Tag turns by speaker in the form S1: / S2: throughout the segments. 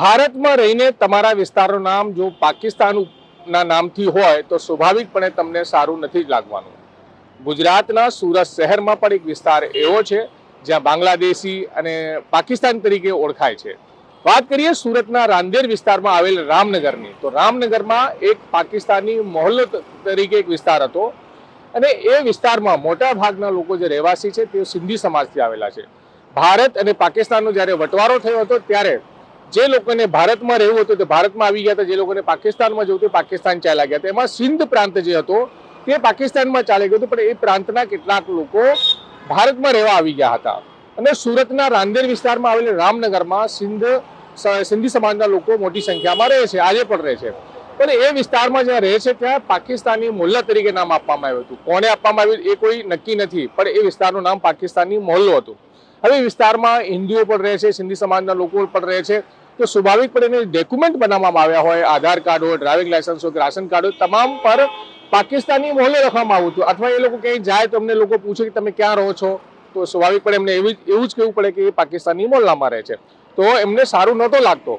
S1: ભારતમાં રહીને તમારા વિસ્તારનું નામ જો પાકિસ્તાનના નામથી હોય તો સ્વાભાવિકપણે તમને સારું નથી જ લાગવાનું. ગુજરાતના સુરત શહેરમાં પણ એક વિસ્તાર એવો છે, જ્યાં બાંગ્લાદેશી અને પાકિસ્તાન તરીકે ઓળખાય છે. વાત કરીએ સુરતના રાંદેર વિસ્તારમાં આવેલ રામનગરની, તો રામનગરમાં એક પાકિસ્તાની મોહલ્લો તરીકે એક વિસ્તાર હતો અને એ વિસ્તારમાં મોટા ભાગના લોકો જે રહેવાસી છે તે સિંધી સમાજથી આવેલા છે. ભારત અને પાકિસ્તાનનો જ્યારે વટવારો થયો હતો ત્યારે જે લોકોને ભારતમાં રહેવું હતું તે ભારતમાં આવી ગયા હતા, જે લોકોને પાકિસ્તાનમાં જવું હતું પાકિસ્તાન ચાલ્યા ગયા હતા. એમાં સિંધ પ્રાંત જે હતો તે પાકિસ્તાનમાં ચાલી ગયું હતું, પણ એ પ્રાંતના કેટલાક લોકો ભારતમાં રહેવા આવી ગયા હતા. અને સુરતના રાંદેર વિસ્તારમાં આવેલ રામનગરમાં સિંધ સિંધી સમાજના લોકો મોટી સંખ્યામાં રહે છે, આજે પણ રહે છે. પણ એ વિસ્તારમાં જ્યાં રહે છે ત્યાં પાકિસ્તાની મોહલ્લા તરીકે નામ આપવામાં આવ્યું હતું. કોને આપવામાં આવ્યું એ કોઈ નક્કી નથી, પણ એ વિસ્તારનું નામ પાકિસ્તાની મોહલ્લો હતું. હવે વિસ્તારમાં હિન્દુઓ પણ રહે છે, સિંધી સમાજના લોકો પણ રહે છે. તો સ્વાભાવિકપણે એને ડોક્યુમેન્ટ બનાવવામાં આવ્યા હોય, આધાર કાર્ડ હોય ડ્રાઇવિંગ લાયસન્સ હોય રાશન કાર્ડ હોય, તમામ પર પાકિસ્તાની મોહલે રાખવામાં આવ્યું હતું. અથવા એ લોકો ક્યાંય જાય તો અમને લોકો પૂછે કે તમે ક્યાં રહો છો? તો સ્વાભાવિકપણે એમને એવી એવું જ કહેવું પડે કે એ પાકિસ્તાની મોહલ્લામાં રહે છે. તો એમને સારું નહોતો લાગતો.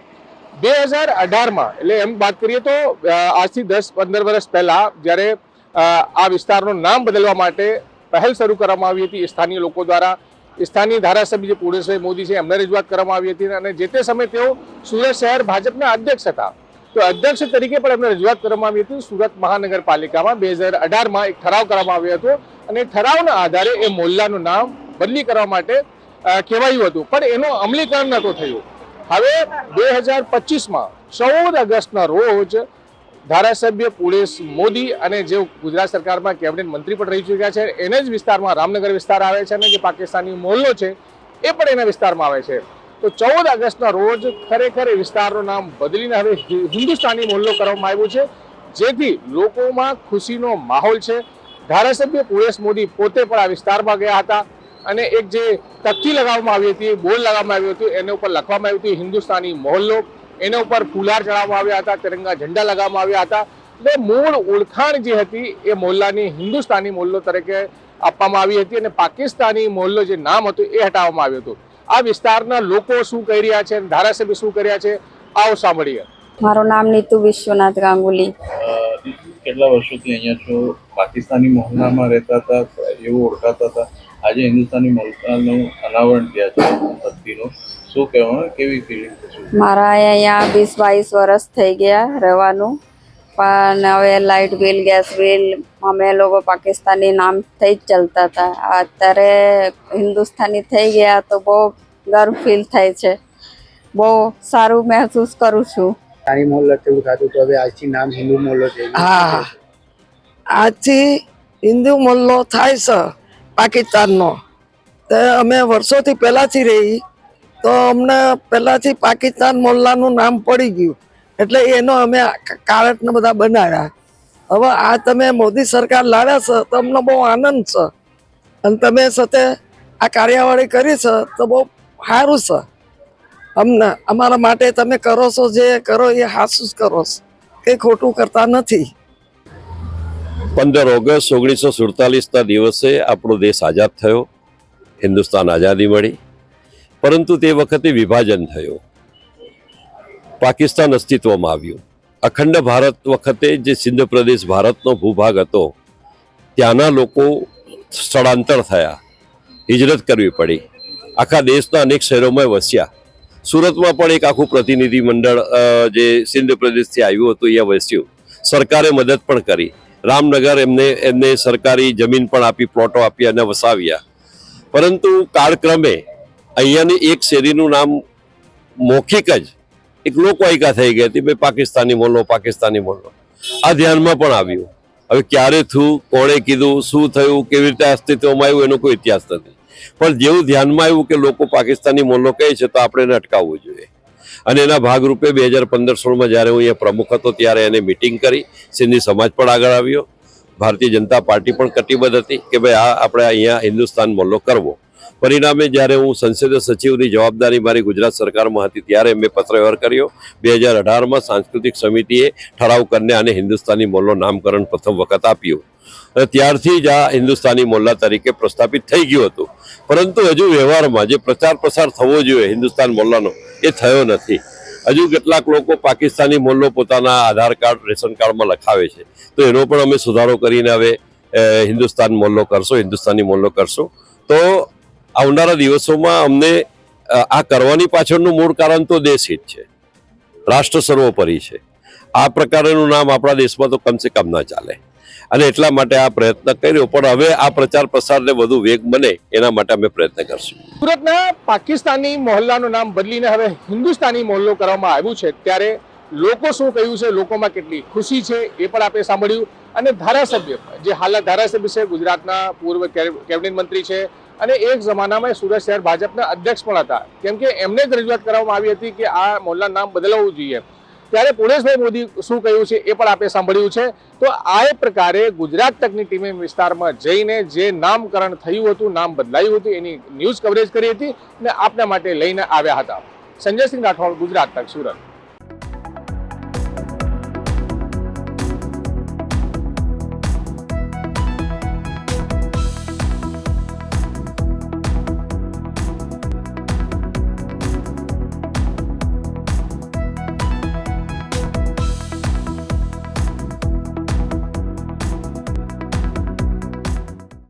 S1: બે હજાર અઢારમાં, એટલે એમ વાત કરીએ તો આજથી દસ, પંદર વર્ષ પહેલાં જ્યારે આ વિસ્તારનું નામ બદલવા માટે પહેલ શરૂ કરવામાં આવી હતી સ્થાનીય લોકો દ્વારા. સ્થાનીય ધારાસભ્ય જે પૂર્ણેશભાઈ મોદી છે, એમને રજૂઆત કરવામાં આવી હતી અને જે તે સમયે તેઓ સુરત શહેર ભાજપના અધ્યક્ષ હતા. તો અધ્યક્ષ તરીકે પણ એમને રજૂઆત કરવામાં આવી હતી. સુરત મહાનગરપાલિકામાં બે હજાર અઢારમાં એક ઠરાવ કરવામાં આવ્યો હતો અને ઠરાવના આધારે એ મોલ્લાનું નામ બદલી કરવા માટે કહેવાયું હતું. પણ એનું અમલીકરણ નહોતું થયું. હવે બે હજાર પચીસમાં ચૌદ ઓગસ્ટના રોજ ધારાસભ્ય પુરેશ મોદી અને જે ગુજરાત સરકારમાં કેબિનેટ મંત્રી પણ રહી ચૂક્યા છે, એને જ વિસ્તારમાં રામનગર વિસ્તાર આવે છે અને જે પાકિસ્તાની મોહલ્લો છે, એ પણ એના વિસ્તારમાં આવે છે. તો ચૌદ ઓગસ્ટના રોજ ખરેખર એ વિસ્તારનું નામ બદલીને હવે હિન્દુસ્તાની મોહલ્લો કરવામાં આવ્યું છે, જેથી લોકોમાં ખુશીનો માહોલ છે. ધારાસભ્ય પુરેશ મોદી પોતે પણ આ વિસ્તારમાં ગયા હતા અને એક જે તકતી લગાવવામાં આવી હતી બોર્ડ લગાવવામાં આવ્યું હતું, એના ઉપર લખવામાં આવ્યું હતું હિન્દુસ્તાની મોહલ્લો એના ઉપર ફુલાર ચડાવવામાં આવ્યા હતા તિરંગા ઝંડા લગાવવામાં આવ્યા હતા. એટલે મૂળ ઓળખાણ જે હતી એ મોહલ્લાની હિન્દુસ્તાની મોલ્લો તરીકે આપવામાં આવી હતી અને પાકિસ્તાની મોલ્લો જે નામ હતું એ હટાવવામાં આવ્યું હતું. આ વિસ્તારના લોકો શું કહી રહ્યા છે અને ધારાસભ્ય શું કરી રહ્યા છે આવો સાંભળીએ.
S2: મારું નામ નીતુ વિશ્વનાથ ગાંગુલી.
S3: કેટલા વર્ષોથી અહીંયા છો? પાકિસ્તાની મોહલ્લામાં રહેતા હતા એવું ઓળખાતા હતા. આજે હિન્દુસ્તાની મોહલ્લાનું અનાવરણ થયા છે શું કહેવાનું? કેવી ફિલિંગ
S2: મારા અહીંયા વીસ બાવીસ વર્ષ થઈ ગયા રહેવાનું. પણ હવે લાઇટ બિલ ગેસ બિલ અમે લોકો પાકિસ્તાની નામ થઈ જ ચાલતા હતા. અત્યારે હિન્દુસ્તાની થઈ ગયા તો બહુ ગર્વ ફીલ થાય છે. બહુ સારું મહેસૂસ કરું છું.
S4: પાણી મોહલ્લો તેવું થતું તો હવે આજથી નામ હિન્દુ મોહલ્લો છે.
S5: હા. આજથી હિન્દુ મોહલ્લો થાય છે પાકિસ્તાનનો. તો અમે વર્ષોથી પહેલાંથી રહી તો અમને પહેલાથી પાકિસ્તાન મોલ્લાનું નામ પડી ગયું. એટલે એનો અમે કારટને બધા બનાવ્યા. હવે આ તમે મોદી સરકાર લાવ્યા છે, તો અમને બહુ આનંદ છે. અને તમે સાથે આ કાર્યવાહી કરી છે, તો બહુ સારું છે. અમને, અમારા માટે તમે કરો છો જે કરો એ હાસું જ કરો છો. કંઈ ખોટું કરતા નથી.
S6: પંદર ઓગસ્ટ ઓગણીસો સુડતાલીસના દિવસે આપણો દેશ આઝાદ થયો. હિન્દુસ્તાન આઝાદી મળી. પરંતુ તે વખતે વિભાજન થયું. પાકિસ્તાન અસ્તિત્વમાં આવ્યું. અખંડ ભારત વખતે જે સિંધ પ્રદેશ ભારતનો ભૂભાગ હતો, ત્યાંના લોકો સ્થળાંતર થયા. હિજરત કરવી પડી. આખા દેશના અનેક શહેરોમાં વસ્યા. સુરતમાં પણ એક આખું પ્રતિનિધિ મંડળ જે સિંધ પ્રદેશથી આવ્યું હતું એ વસ્યું. સરકારે મદદ પણ કરી. રામનગર એમને એમને સરકારી જમીન પણ આપી, પ્લોટો આપી અને વસાવ્યા. પરંતુ કાળક્રમે અહીંયાની એક શેરીનું નામ મૌખિક જ એક લોકવાયિકા થઈ ગઈ હતી ભાઈ પાકિસ્તાની બોલો પાકિસ્તાની બોલો આ ધ્યાનમાં પણ આવ્યું. હવે ક્યારે થયું, કોણે કીધું, શું થયું, કેવી રીતે અસ્તિત્વમાં આવ્યું, એનો કોઈ ઇતિહાસ નથી. પણ જેવું ધ્યાનમાં આવ્યું કે લોકો પાકિસ્તાની મોલ્લો કહે છે, તો આપણે એને અટકાવવું જોઈએ. અને એના ભાગરૂપે બે હજાર પંદર સોળમાં જ્યારે હું અહીંયા પ્રમુખ હતો, ત્યારે એને મિટિંગ કરી, સિંધી સમાજ પણ આગળ આવ્યો. ભારતીય જનતા પાર્ટી પણ કટિબદ્ધ હતી કે ભાઈ આ આપણે અહીંયા હિન્દુસ્તાન મોલ્લો કરવો. પરિણામે જ્યારે હું સંસદીય સચિવની જવાબદારી મારી ગુજરાત સરકારમાં હતી ત્યારે મેં પત્રવ્યવહાર કર્યો. બે હજાર અઢારમાં સાંસ્કૃતિક સમિતિએ ઠરાવ કરીને આને હિન્દુસ્તાની મોલનું નામકરણ પ્રથમ વખત આપ્યું. અને ત્યારથી જ આ હિન્દુસ્તાની મોલ્લા તરીકે પ્રસ્થાપિત થઈ ગયું હતું. પરંતુ હજુ વ્યવહારમાં જે પ્રચાર પ્રસાર થવો જોઈએ હિન્દુસ્તાન મોલ્લાનો, એ થયો નથી. હજુ કેટલાક લોકો પાકિસ્તાની મોલ્લો પોતાના આધાર કાર્ડ, રેશન કાર્ડમાં લખાવે છે. તો એનો પણ અમે સુધારો કરીને હવે હિન્દુસ્તાન મોલ્લો કરશો, હિન્દુસ્તાની મોલ્લો કરશો. તો આવનારા દિવસોમાં અમને આ કરવાની પાછળનું મૂળ કારણ તો દેશહિત છે. રાષ્ટ્ર સર્વોપરી છે. આ પ્રકારનું નામ આપણા દેશમાં તો કમસે કમ ના ચાલે. અને એટલા માટે આ પ્રયત્ન કર્યો, પણ હવે આ પ્રચાર પ્રસારને વધુ વેગ બને એના માટે અમે પ્રયત્ન કરશું.
S1: સુરતના પાકિસ્તાની મોહલ્લાનું નામ બદલીને હવે હિન્દુસ્તાની મોહલ્લો કરવામાં આવ્યું છે. ત્યારે લોકો શું કહ્યું છે, લોકોમાં કેટલી ખુશી છે એ પણ આપણે સાંભળ્યું. અને ધારાસભ્ય, જે હાલના ધારાસભ્ય છે, ગુજરાતના પૂર્વ કેબિનેટ મંત્રી છે અને એક જમાનામાં સુરત શહેર ભાજપના અધ્યક્ષ પણ હતા. કેમ કે એમને જ રજૂઆત કરવામાં આવી હતી કે આ મોલના નામ બદલાવવું જોઈએ. ત્યારે પુણેશભાઈ મોદી શું કહ્યું છે એ પણ આપણે સાંભળ્યું છે. તો આ પ્રકારે ગુજરાત તકની ટીમે વિસ્તારમાં જઈને જે નામકરણ થયું હતું, નામ બદલાયું હતું, એની ન્યૂઝ કવરેજ કરી હતી અને આપના માટે લઈને આવ્યા હતા. સંજયસિંહ રાઠોડ, ગુજરાત તક, સુરત.